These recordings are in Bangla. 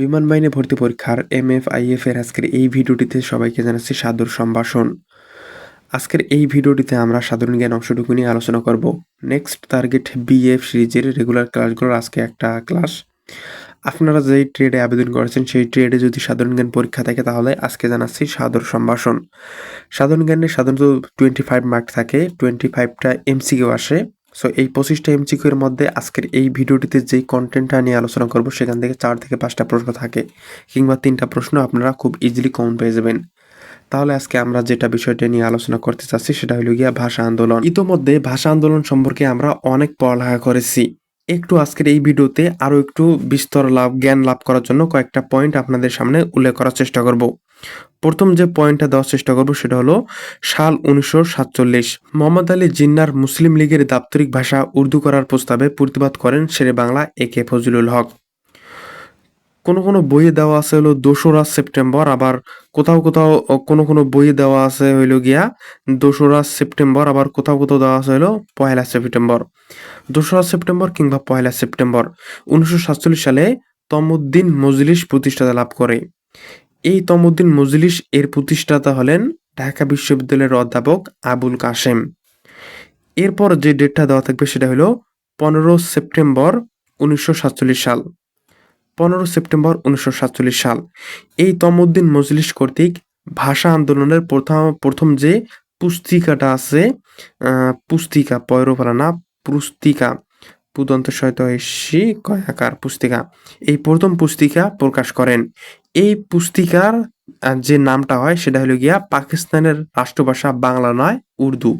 বিমান বাহিনী ভর্তি পরীক্ষার এম এফ আই এফ এর আজকের এই ভিডিওটিতে সবাইকে জানাচ্ছি সাদর সম্ভাষণ। আজকের এই ভিডিওটিতে আমরা সাধারণ জ্ঞান অংশটুকু নিয়ে আলোচনা করব। নেক্সট টার্গেট বিএফ সিরিজের রেগুলার ক্লাসগুলোর আজকে একটা ক্লাস আপনারা যেই ট্রেডে আবেদন করেছেন, সেই ট্রেডে যদি সাধারণ জ্ঞান পরীক্ষা থাকে, তাহলে আজকে জানাচ্ছি সাদর সম্ভাষণ। সাধারণ জ্ঞানে সাধারণত টোয়েন্টি ফাইভ মার্ক থাকে টোয়েন্টি ফাইভটা এমসিকিউ আসে। সো এই পঁচিশটা এমসিকিউ এর মধ্যে আজকের এই ভিডিওটিতে যেই কন্টেন্টটা নিয়ে আলোচনা করব, সেখান থেকে চার থেকে পাঁচটা প্রশ্ন থাকে কিংবা তিনটা প্রশ্ন আপনারা খুব ইজিলি কমন পেয়ে যাবেন। তাহলে আজকে আমরা যেটা বিষয়টা নিয়ে আলোচনা করতে চাচ্ছি, সেটা হলো গিয়া ভাষা আন্দোলন। ইতোমধ্যে ভাষা আন্দোলন সম্পর্কে আমরা অনেক পড়ালেখা করেছি। একটু আজকের এই ভিডিওতে আরও একটু বিস্তর লাভ, জ্ঞান লাভ করার জন্য কয়েকটা পয়েন্ট আপনাদের সামনে উল্লেখ করার চেষ্টা করব। প্রথম যে পয়েন্টটা দেওয়ার চেষ্টা করব সেটা হলো সাল উনিশশো সাতচল্লিশ। মোহাম্মদ আলী জিন্নার মুসলিম লীগের দাপ্তরিক ভাষা উর্দু করার প্রস্তাবে প্রতিবাদ করেন শেরে বাংলা এ কে ফজলুল হক। কোনো কোনো বইয়ে দেওয়া আছে হলো দোসরা সেপ্টেম্বর, আবার কোথাও কোথাও কোনো কোনো বইয়ে দেওয়া আছে হইল গিয়া দোসরা সেপ্টেম্বর, আবার কোথাও কোথাও দেওয়া আছে হলো পয়লা সেপ্টেম্বর। দোসরা সেপ্টেম্বর কিংবা পয়লা সেপ্টেম্বর। উনিশশো সাতচল্লিশ সালে তমুদ্দিন মজলিস প্রতিষ্ঠাতা লাভ করে। এই তমুদ্দিন মজলিস এর প্রতিষ্ঠাতা হলেন ঢাকা বিশ্ববিদ্যালয়ের অধ্যাপক আবুল কাশেম। এরপর যে ডেটটা দেওয়া থাকবে সেটা হলো পনেরো সেপ্টেম্বর উনিশশো সাতচল্লিশ সাল। পনেরো সেপ্টেম্বর উনিশশো সাতচল্লিশ সাল। এই তমুদ্দিন মজলিস কর্তৃক ভাষা আন্দোলনের প্রথম প্রথম যে পুস্তিকাটা আছে পুস্তিকা পয়রোপালা না পুস্তিকা, পুদন্ত সহিত এসি কয়াকার পুস্তিকা, এই প্রথম পুস্তিকা প্রকাশ করেন। এই পুস্তিকার যে নামটা হয় সেটা হলো গিয়া পাকিস্তানের রাষ্ট্রভাষা বাংলা নয়, উর্দু।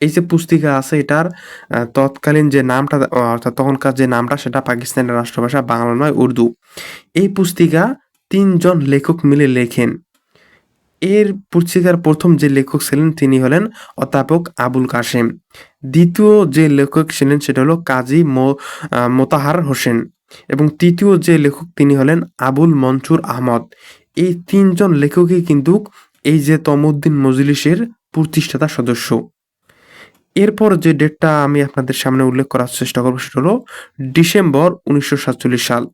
এই যে পুস্তিকা আছে এটার তৎকালীন যে নামটা অর্থাৎ তখনকার যে নামটা সেটা পাকিস্তানের রাষ্ট্রভাষা বাংলা নয়, উর্দু। এই পুস্তিকা তিনজন লেখক মিলে লেখেন। এর পুস্তিকার প্রথম যে লেখক ছিলেন তিনি হলেন অধ্যাপক আবুল কাশেম। দ্বিতীয় যে লেখক ছিলেন সেটা হলো কাজী মো- মোতাহার হোসেন। এবং তৃতীয় যে লেখক তিনি হলেন আবুল মনসুর আহমদ। এই তিনজন লেখকই কিন্তু এই যে তমুদ্দিন মজলিসের প্রতিষ্ঠাতা সদস্য। এরপর যে ডেটটা আমি আপনাদের সামনে উল্লেখ করার চেষ্টা করব সেটা হলো ডিসেম্বর উনিশশো সাতচল্লিশ সাল।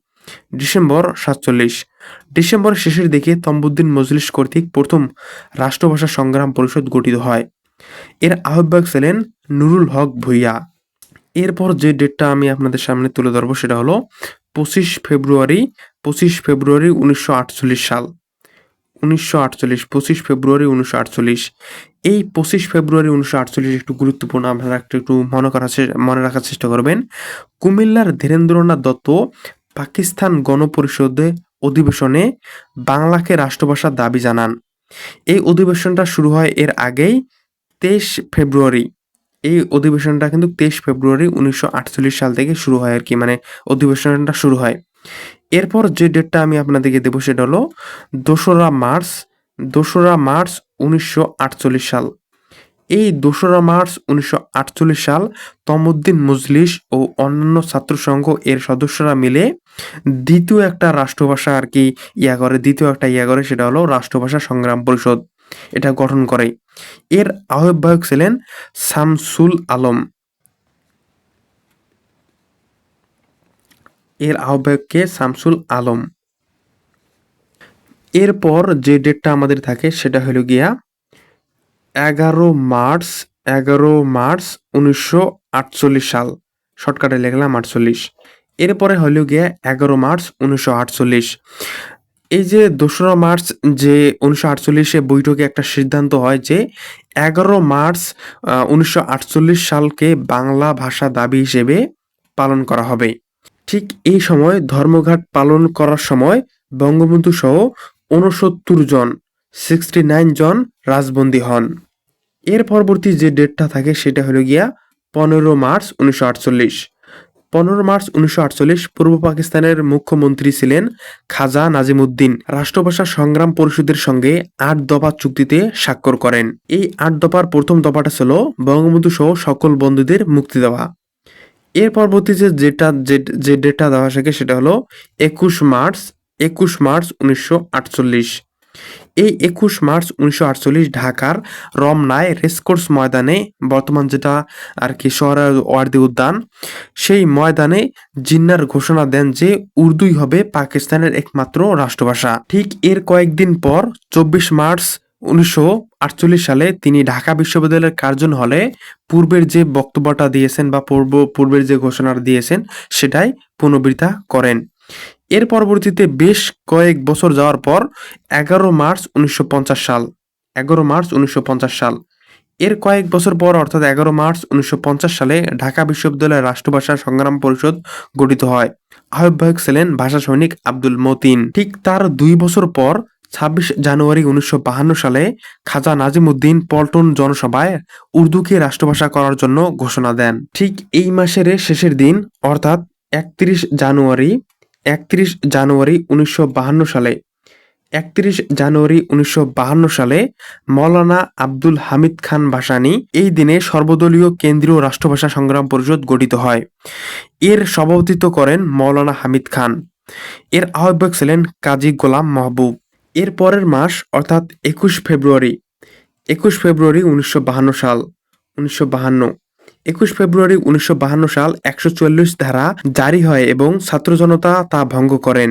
ডিসেম্বর সাতচল্লিশ। ডিসেম্বরের শেষের দিকে তম্বুদ্দিন মজলিস কর্তৃক প্রথম রাষ্ট্রভাষা সংগ্রাম পরিষদ গঠিত হয়। এর আহ্বায়ক ছিলেন নুরুল হক ভুইয়া। এরপর যে ডেটটা আমি আপনাদের সামনে তুলে ধরবো সেটা হলো পঁচিশ ফেব্রুয়ারি পঁচিশ ফেব্রুয়ারি উনিশশো আটচল্লিশ সাল। উনিশশো আটচল্লিশ, পঁচিশ ফেব্রুয়ারি উনিশশো আটচল্লিশ। এই পঁচিশ ফেব্রুয়ারি উনিশশো আটচল্লিশ একটু গুরুত্বপূর্ণ, আপনারা একটু একটু মনে করার মনে রাখার চেষ্টা করবেন। কুমিল্লার ধীরেন্দ্রনাথ দত্ত পাকিস্তান গণপরিষদে অধিবেশনে বাংলাকে রাষ্ট্রভাষার দাবি জানান। এই অধিবেশনটা শুরু হয় এর আগেই তেইশ ফেব্রুয়ারি। এই অধিবেশনটা কিন্তু তেইশ ফেব্রুয়ারি উনিশশো আটচল্লিশ সাল থেকে শুরু হয় আর কি মানে অধিবেশনটা শুরু হয়। এরপর যে ডেটটা আমি আপনাদেরকে দেবো সেটা হলো দোসরা মার্চ দোসরা মার্চ উনিশশো আটচল্লিশ সাল। এই দোসরা মার্চ উনিশশো আটচল্লিশ সাল তমুদ্দিন মজলিস ও অন্যান্য ছাত্র সংঘ এর সদস্যরা মিলে দ্বিতীয় একটা রাষ্ট্রভাষা আর কি ইয়া করে, দ্বিতীয় একটা ইয়া করে সেটা হলো রাষ্ট্রভাষা সংগ্রাম পরিষদ। এটা গঠন করে। এর আহ্বায়ক ছিলেন শামসুল আলম। এর আহ্বায়ককে শামসুল আলম। এরপর যে ডেটটা আমাদের থাকে সেটা হলো গিয়া এগারো মার্চ এগারো মার্চ উনিশশো আটচল্লিশ সাল। শর্টকাটে লিখলাম আটচল্লিশ। এরপরে হলো গিয়া এগারো মার্চ উনিশশো আটচল্লিশ। এই যে দোসরা মার্চ যে উনিশশো আটচল্লিশে বৈঠকে একটা সিদ্ধান্ত হয় যে এগারো মার্চ উনিশশো আটচল্লিশ সালকে বাংলা ভাষা দাবি হিসেবে পালন করা হবে। ঠিক এই সময় ধর্মঘাট পালন করার সময় বঙ্গবন্ধু সহ উনসত্তর জন সিক্সটি নাইন জন রাজবন্দী হন। এর পরবর্তী যে ডেটটা থাকে সেটা হলো গিয়া পনেরো মার্চ, উনিশশো আটচল্লিশ। পনেরো মার্চ উনিশশো আটচল্লিশ পূর্ব পাকিস্তানের মুখ্যমন্ত্রী ছিলেন খাজা নাজিমুদ্দিন। রাষ্ট্রভাষা সংগ্রাম পরিষদের সঙ্গে আট দফা চুক্তিতে স্বাক্ষর করেন। এই আট দফার প্রথম দফাটা ছিল বঙ্গবন্ধু সহ সকল বন্ধুদের মুক্তি দেওয়া। এর পরবর্তী যে যেটা যে ডেটটা দেওয়া থাকে সেটা হলো একুশ মার্চ একুশ মার্চ উনিশশো আটচল্লিশ। এই একুশ মার্চ উনিশশো আটচল্লিশ ঢাকার রমনায় রেসকোর্স ময়দানে, বর্তমান যেটা আর কি শহরের ওয়ার্দি উদ্যান, সেই ময়দানে জিন্নার ঘোষণা দেন যে উর্দুই হবে পাকিস্তানের একমাত্র রাষ্ট্রভাষা। ঠিক এর কয়েকদিন পর চব্বিশ মার্চ উনিশশো আটচল্লিশ সালে তিনি ঢাকা বিশ্ববিদ্যালয়ের কার্জন হলে পূর্বের যে বক্তব্যটা দিয়েছেন বা পূর্ব, পূর্বের যে ঘোষণাটা দিয়েছেন সেটাই পুনর্বৃত্তা করেন। এর পরবর্তীতে বেশ কয়েক বছর যাওয়ার পর এগারো মার্চ উনিশশো পঞ্চাশ সাল, এগারো মার্চ উনিশশো পঞ্চাশ সাল। এর কয়েক বছর পর, অর্থাৎ এগারো মার্চ উনিশশো পঞ্চাশ সালে ঢাকা বিশ্ববিদ্যালয়ের রাষ্ট্রভাষা সংগ্রাম পরিষদ গঠিত হয়। আহ্বায়ক ছিলেন ভাষা সৈনিক আব্দুল মতিন। ঠিক তার দুই বছর পর, ছাব্বিশ জানুয়ারি উনিশশো সালে খাজা নাজিমুদ্দিন পল্টন জনসভায় উর্দুকে রাষ্ট্রভাষা করার জন্য ঘোষণা দেন। ঠিক এই মাসের শেষের দিন, অর্থাৎ একত্রিশ জানুয়ারি একত্রিশ জানুয়ারি উনিশশো সালে। একত্রিশ জানুয়ারি উনিশশো সালে মৌলানা আব্দুল হামিদ খান ভাসানী এই দিনে সর্বদলীয় কেন্দ্রীয় রাষ্ট্রভাষা সংগ্রাম পরিষদ গঠিত হয়। এর সভাপতিত্ব করেন মৌলানা হামিদ খান। এর আহ্বায়ক ছিলেন কাজী গোলাম মাহবুব। এর পরের মাস, অর্থাৎ একুশ ফেব্রুয়ারি একুশ ফেব্রুয়ারি উনিশশো সাল, উনিশশো একুশ ফেব্রুয়ারি উনিশশো সাল একশো চল্লিশ ধারা জারি হয় এবং ছাত্র জনতা তা ভঙ্গ করেন।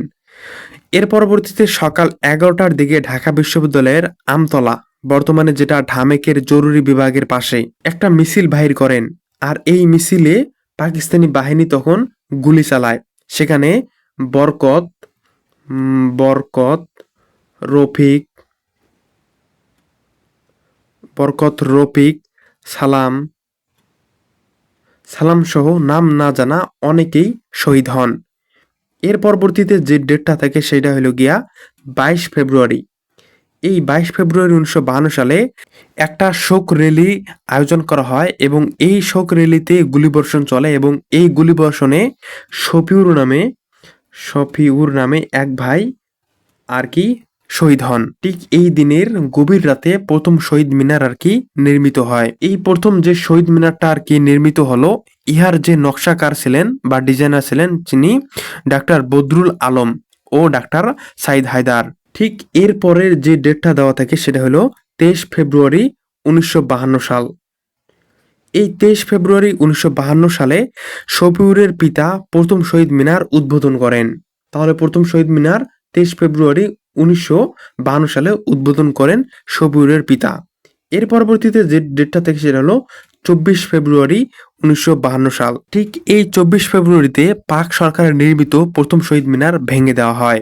এর পরবর্তীতে সকাল এগারোটার দিকে ঢাকা বিশ্ববিদ্যালয়ের আমতলা, বর্তমানে যেটা ঢামেকের জরুরি বিভাগের পাশে, একটা মিছিল বাহির করেন। আর এই মিছিলে পাকিস্তানি বাহিনী তখন গুলি চালায়। সেখানে বরকত বরকত রফিক বরকত রফিক সালাম সালাম সহ নাম না জানা অনেকেই শহীদ হন। এর পরবর্তীতে যে ডেটটা থাকে সেটা হলো গিয়া বাইশ ফেব্রুয়ারি। এই বাইশ ফেব্রুয়ারি উনিশশো সালে একটা শোক র্যালি আয়োজন করা হয় এবং এই শোক র্যালিতে গুলিবর্ষণ চলে এবং এই গুলিবর্ষণে শফিউর নামে শফিউর নামে এক ভাই আর কি শহীদ হন। ঠিক এই দিনের গভীর রাতে প্রথম শহীদ মিনার আর কি নির্মিত হয়। এই প্রথম যে শহীদ মিনারটা আর কি নির্মিত হলো, ইহার যে নকশাকার ছিলেন বা ডিজাইনার ছিলেন যিনি ডাক্তার বদরুল আলম ও ডাক্তার সাইদ হায়দার। ঠিক এর পরের যে ডেটটা দেওয়া থাকে সেটা হলো তেইশ ফেব্রুয়ারি উনিশশো সাল। এই তেইশ ফেব্রুয়ারি উনিশশো সালে শফিউরের পিতা প্রথম শহীদ মিনার উদ্বোধন করেন। তাহলে প্রথম শহীদ মিনার তেইশ ফেব্রুয়ারি উনিশশো সালে উদ্বোধন করেন সবুরের পিতা। এর পরবর্তীতে যে ডেটটা থেকে সেটা হলো চব্বিশ ফেব্রুয়ারি উনিশশো সাল। ঠিক এই চব্বিশ ফেব্রুয়ারিতে পাক সরকারের নির্মিত প্রথম শহীদ মিনার ভেঙে দেওয়া হয়।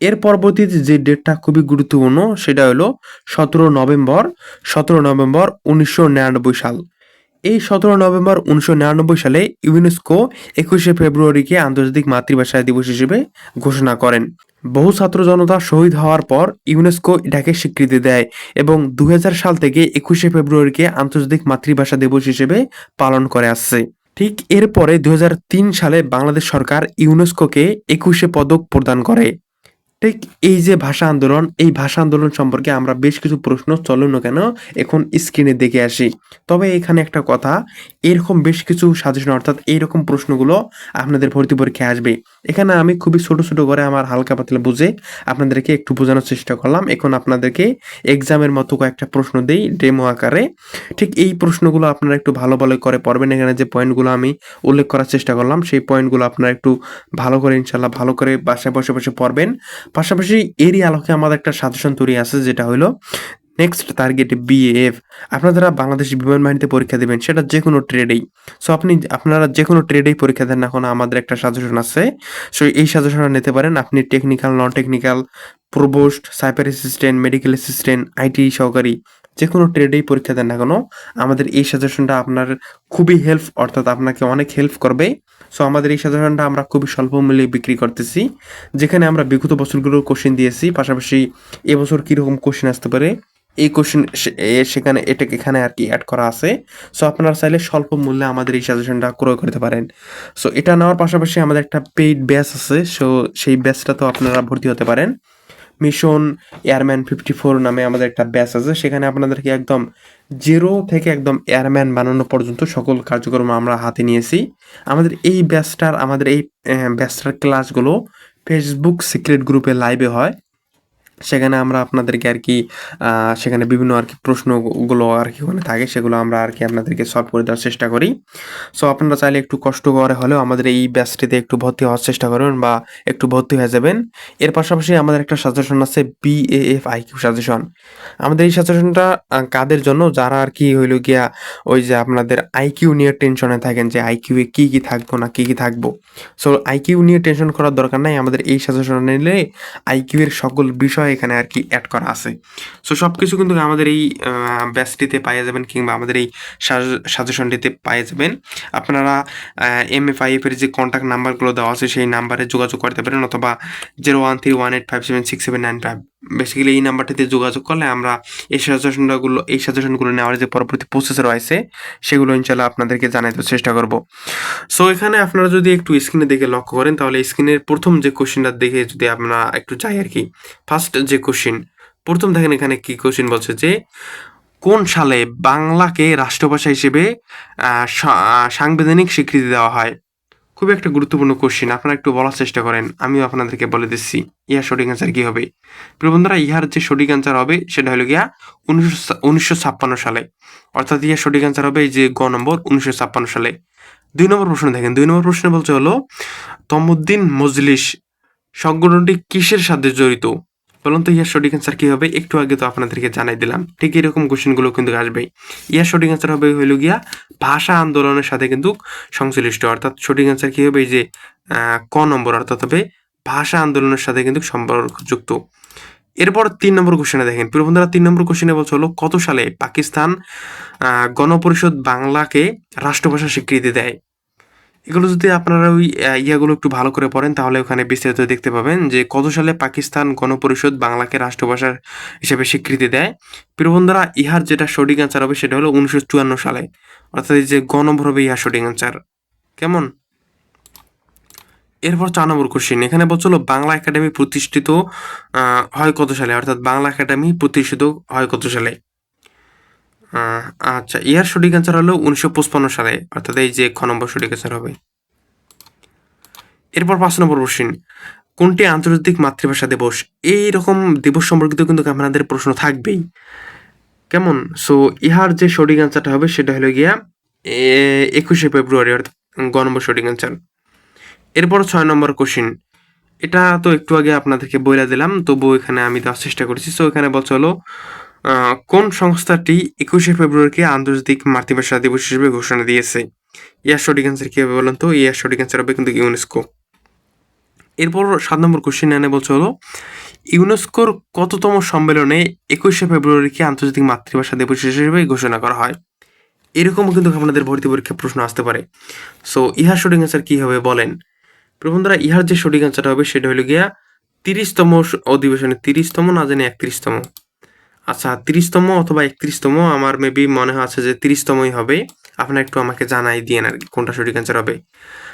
এর পরবর্তীতে যে ডেটটা খুবই গুরুত্বপূর্ণ সেটা হলো সতেরো নভেম্বর সতেরো নভেম্বর উনিশশো নিরানব্বই সাল। এই সতেরো নভেম্বর উনিশশো নিরানব্বই সালে ইউনেস্কো একুশে ফেব্রুয়ারিকে আন্তর্জাতিক মাতৃভাষা দিবস হিসেবে ঘোষণা করেন। বহু ছাত্র জনতা শহীদ হওয়ার পর ইউনেস্কো এটাকে স্বীকৃতি দেয় এবং দু হাজার সাল থেকে একুশে ফেব্রুয়ারিকে আন্তর্জাতিক মাতৃভাষা দিবস হিসেবে পালন করে আসছে। ঠিক এরপরে দুই হাজার তিন সালে বাংলাদেশ সরকার ইউনেস্কোকে একুশে পদক প্রদান করে। ঠিক এই যে ভাষা আন্দোলন, এই ভাষা আন্দোলন সম্পর্কে আমরা বেশ কিছু প্রশ্ন, চলো না কেন, এখন স্ক্রিনে দেখে আসি। তবে এখানে একটা কথা, এরকম বেশ কিছু সাজেশন অর্থাৎ এইরকম প্রশ্নগুলো আপনাদের ভর্তি পরীক্ষায় আসবে। এখানে আমি খুবই ছোট ছোট করে আমার হালকা পাতলা বুঝে আপনাদেরকে একটু বোঝানোর চেষ্টা করলাম। এখন আপনাদেরকে এক্সামের মতো কয়েকটা প্রশ্ন দেই ডেমো আকারে। ঠিক এই প্রশ্নগুলো আপনারা একটু ভালো ভালো করে পড়বেন। এখানে যে পয়েন্টগুলো আমি উল্লেখ করার চেষ্টা করলাম, সেই পয়েন্টগুলো আপনারা একটু ভালো করে ইনশাল্লাহ ভালো করে বাসায় বসে বসে পড়বেন। পাশাপাশি এরই আলোকে আমাদের একটা সাজেশন তৈরি আছে, যেটা হলো নেক্সট টার্গেট বিএএফ আপনারা যারা বাংলাদেশ বিমান বাহিনীতে পরীক্ষা দেবেন, সেটা যে কোনো ট্রেডেই সো আপনি, আপনারা যে কোনো ট্রেডেই পরীক্ষা দেন এখন আমাদের একটা সাজেশন আছে। সো এই সাজেশনটা নিতে পারেন। আপনি technical non technical provost cyber assistant medical assistant IT সহকারী যে কোনো ট্রেডেই পরীক্ষা দেন না কেন, আমাদের এই সাজেশনটা আপনার খুবই হেল্প অর্থাৎ আপনাকে অনেক হেল্প করবে। সো আমাদের এই সাজেশনটা আমরা খুবই স্বল্প মূল্যে বিক্রি করতেছি। যেখানে আমরা বিগত বছরগুলোর কোশ্চেন দিয়েছি, পাশাপাশি এবছর কীরকম কোশ্চেন আসতে পারে, এই কোশ্চেন সেখানে এটা এখানে আর কি অ্যাড করা আছে। সো আপনারা চাইলে স্বল্প মূল্যে আমাদের এই সাজেশনটা ক্রয় করতে পারেন। সো এটা নেওয়ার পাশাপাশি আমাদের একটা পেইড ব্যাচ আছে সো সেই ব্যাচটাতেও আপনারা ভর্তি হতে পারেন। মিশন এয়ারম্যান ফিফটি ফোর নামে আমাদের একটা ব্যাচ আছে, সেখানে আপনাদেরকে একদম জিরো থেকে একদম এয়ারম্যান বানানো পর্যন্ত সকল কার্যক্রম আমরা হাতে নিয়েছি। আমাদের এই ব্যাচটার, আমাদের এই ব্যাচটার ক্লাসগুলো ফেসবুক সিক্রেট গ্রুপে লাইভে হয়। সেখানে আমরা আপনাদেরকে আর কি সেখানে বিভিন্ন আর কি প্রশ্নগুলো আর কি ওখানে থাকে, সেগুলো আমরা আর কি আপনাদেরকে সলভ করে দেওয়ার চেষ্টা করি। সো আপনারা চাইলে একটু কষ্ট করে হলেও আমাদের এই ব্যাচটিতে একটু ভর্তি হওয়ার চেষ্টা করবেন বা একটু ভর্তি হয়ে যাবেন। এর পাশাপাশি আমাদের একটা সাজেশন আছে বিএএফ আইকিউ সাজেশন আমাদের এই সাজেশনটা কাদের জন্য? যারা আর কি হইল গিয়া ওই যে আপনাদের আইকিউ নিয়ে টেনশনে থাকেন যে আইকিউ এ কি কি থাকব না কি কি থাকব। সো আইকিউ নিয়ে টেনশন করার দরকার নাই। আমাদের এই সাজেশন নিলে আইকিউ এর সকল বিষয় এখানে আর কি অ্যাড করা আছে। সো সব কিছু কিন্তু আমাদের এই ব্যাচটিতে পাইয়ে যাবেন কিংবা আমাদের এই সাজেশনটিতে পাইয়ে যাবেন। আপনারা এম এফ আইএফ এর যে কন্ট্যাক্ট নাম্বারগুলো দেওয়া আছে, সেই নাম্বারে যোগাযোগ করতে পারেন অথবা zero one three one eight five seven six seven nine five basically এই নাম্বারটিতে যোগাযোগ করলে আমরা এই সাজেশনগুলো এই সাজেশনগুলো নেওয়ার যে পরবর্তী প্রসেস রয়েছে, সেগুলো ইনশাল্লাহ আপনাদেরকে জানাইতে চেষ্টা করব। সো এখানে আপনারা যদি একটু স্ক্রিনে দেখে লক্ষ্য করেন, তাহলে স্ক্রিনের প্রথম যে কোশ্চেনটা দেখে যদি আমরা একটু যাই আর কি ফার্স্ট যে কোশ্চেন প্রথম দেখেন এখানে কি কোশ্চেন বলছে যে, কোন সালে বাংলাকে রাষ্ট্রভাষা হিসেবে সাংবিধানিক স্বীকৃতি দেওয়া হয়? খুবই একটা গুরুত্বপূর্ণ কোশ্চেন আপনারা একটু বলার চেষ্টা করেন, আমিও আপনাদেরকে বলে দিচ্ছি, ইহার সঠিক অ্যান্সার কি হবে? প্রিয় বন্ধুরা, ইহার যে সঠিক অ্যান্সার হবে, সেটা হলো গিয়া উনিশশো ছাপ্পান্ন সালে। অর্থাৎ ইহার সঠিক অ্যান্সার হবে এই যে গ নম্বর, উনিশশো ছাপ্পান্ন সালে। দুই নম্বর প্রশ্ন দেখেন, দুই নম্বর প্রশ্ন বলছে হলো, তমুদ্দিন মজলিস সংগঠনটি কিসের সাথে জড়িত? বলুন তো, ইয়ার সঠিক অ্যান্সার কি হবে? একটু আগে তো আপনাদেরকে জানাই দিলাম। ঠিক এরকম কোশ্চেনগুলো কিন্তু আসবেই। ইয়ার সঠিক অ্যান্সার হবে হইল গিয়া, ভাষা আন্দোলনের সাথে কিন্তু সংশ্লিষ্ট। অর্থাৎ সঠিক অ্যান্সার কি হবে? এই যে ক নম্বর, অর্থাৎ হবে ভাষা আন্দোলনের সাথে কিন্তু সম্পর্কযুক্ত। এরপর তিন নম্বর কোশ্চেনে দেখেন। প্রিয় বন্ধুরা, তিন নম্বর কোশ্চেনে বলছে হলো, কত সালে পাকিস্তান গণপরিষদ বাংলাকে রাষ্ট্রভাষা স্বীকৃতি দেয়? এগুলো যদি আপনারা ওই ইয়াগুলো একটু ভালো করে পড়েন, তাহলে ওখানে বিস্তারিত দেখতে পাবেন যে কত সালে পাকিস্তান গণপরিষদ বাংলাকে রাষ্ট্রভাষা হিসেবে স্বীকৃতি দেয়। প্রিয় বন্ধুরা, ইহার যেটা সঠিক অ্যান্সার হবে সেটা হলো উনিশশো চুয়ান্ন সালে। অর্থাৎ যে গ নম্বর হবে ইহার সঠিক অ্যান্সার কেমন? এরপর চার নম্বর কোশ্চেন এখানে বলছিল বাংলা একাডেমি প্রতিষ্ঠিত হয় কত সালে? অর্থাৎ বাংলা একাডেমি প্রতিষ্ঠিত হয় কত সালে? আচ্ছা ইহার সঠিক অ্যান্সার হলো উনিশশো পঁচপান্ন সালে, অর্থাৎ এই যে খ নম্বর সঠিক অ্যান্সার হবে। এরপর পাঁচ নম্বর কোশ্চেন কোনটি আন্তর্জাতিক মাতৃভাষা দিবস? এই রকম দিবস সম্পর্কিত কিন্তু আপনাদের প্রশ্ন থাকবেই। কেমন? সো ইহার যে সঠিক অ্যান্সারটা হবে সেটা হলো গিয়া একুশে ফেব্রুয়ারি, অর্থাৎ গ নম্বর সঠিক অ্যান্সার এরপর ছয় নম্বর কোশ্চিন এটা তো একটু আগে আপনাদেরকে বইলা দিলাম তবু এখানে আমি দেওয়ার চেষ্টা করেছি। সো এখানে বলছে হলো কোন সংস্থাটি একুশে ফেব্রুয়ারিকে আন্তর্জাতিক মাতৃভাষা দিবস হিসেবে ঘোষণা দিয়েছে? ইয়ার সঠিক অ্যান্সার কি হবে বলুন তো? ইয়ার সঠিক অ্যান্সার হবে কিন্তু ইউনেস্কো এরপর সাত নম্বর কোশ্চেন এনে বলছে হলো, ইউনেস্কোর কততম সম্মেলনে একুশে ফেব্রুয়ারিকে আন্তর্জাতিক মাতৃভাষা দিবস হিসেবে ঘোষণা করা হয়? এরকমও কিন্তু আপনাদের ভর্তি পরীক্ষা প্রশ্ন আসতে পারে। সো ইহার সঠিক অ্যান্সার কি হবে বলেন? প্রবন্ধরা ইহার যে সঠিক অ্যান্সারটা হবে সেটা হলো গিয়া তিরিশতম অধিবেশনে তিরিশতম না জানি একত্রিশতম। আচ্ছা তিরিশতম অথবা একত্রিশতম আমার মেবি মনে আছে যে তিরিশতমই হবে। আপনারা একটু আমাকে জানাই দিয়েন আর কি কোনটা সঠিক অ্যান্সার হবে।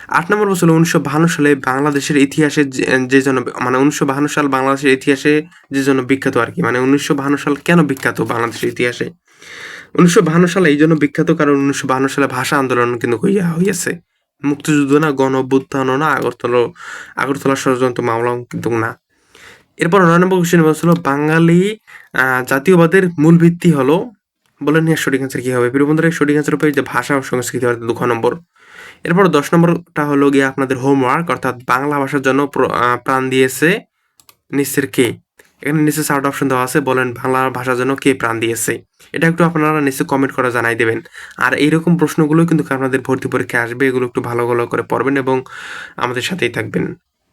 আট নম্বর বছর উনিশশো বাহান্ন সালে বাংলাদেশের ইতিহাসে যে- জন্য মানে উনিশশো বাহান্ন সাল বাংলাদেশের ইতিহাসে যে জন্য বিখ্যাত আর কি মানে উনিশশো বাহান্ন সাল কেন বিখ্যাত বাংলাদেশের ইতিহাসে? উনিশশো বাহান্ন সালে এই জন্য বিখ্যাত কারণ উনিশশো বাহান্ন সালে ভাষা আন্দোলন কিন্তু হইয়া, হইয়াছে। মুক্তিযুদ্ধ না গণ অভ্যুত্থানও না আগরতলা আগরতলা ষড়যন্ত্র মামলাও কিন্তু না। এরপর নয় নম্বর কোশ্চেন বলছিল, বাঙালি জাতীয়বাদের মূল ভিত্তি হলো বলেন এর সঠিক অ্যান্সার কি হবে? প্রিয় বন্ধুরা সঠিক অ্যান্সার হবে যে ভাষা ও সংস্কৃতি অর্থাৎ দু নম্বর। এরপর দশ নম্বরটা হলো গিয়ে আপনাদের হোমওয়ার্ক অর্থাৎ বাংলা ভাষার জন্য প্রাণ দিয়েছে নিচের কে? এখানে নিচে চারটা অপশন দেওয়া আছে, বলেন বাংলা ভাষার জন্য কে প্রাণ দিয়েছে? এটা একটু আপনারা নিচে কমেন্ট করে জানাই দেবেন। আর এইরকম প্রশ্নগুলো কিন্তু আপনাদের ভর্তি পরীক্ষায় আসবে, এগুলো একটু ভালো ভালো করে পড়বেন এবং আমাদের সাথেই থাকবেন।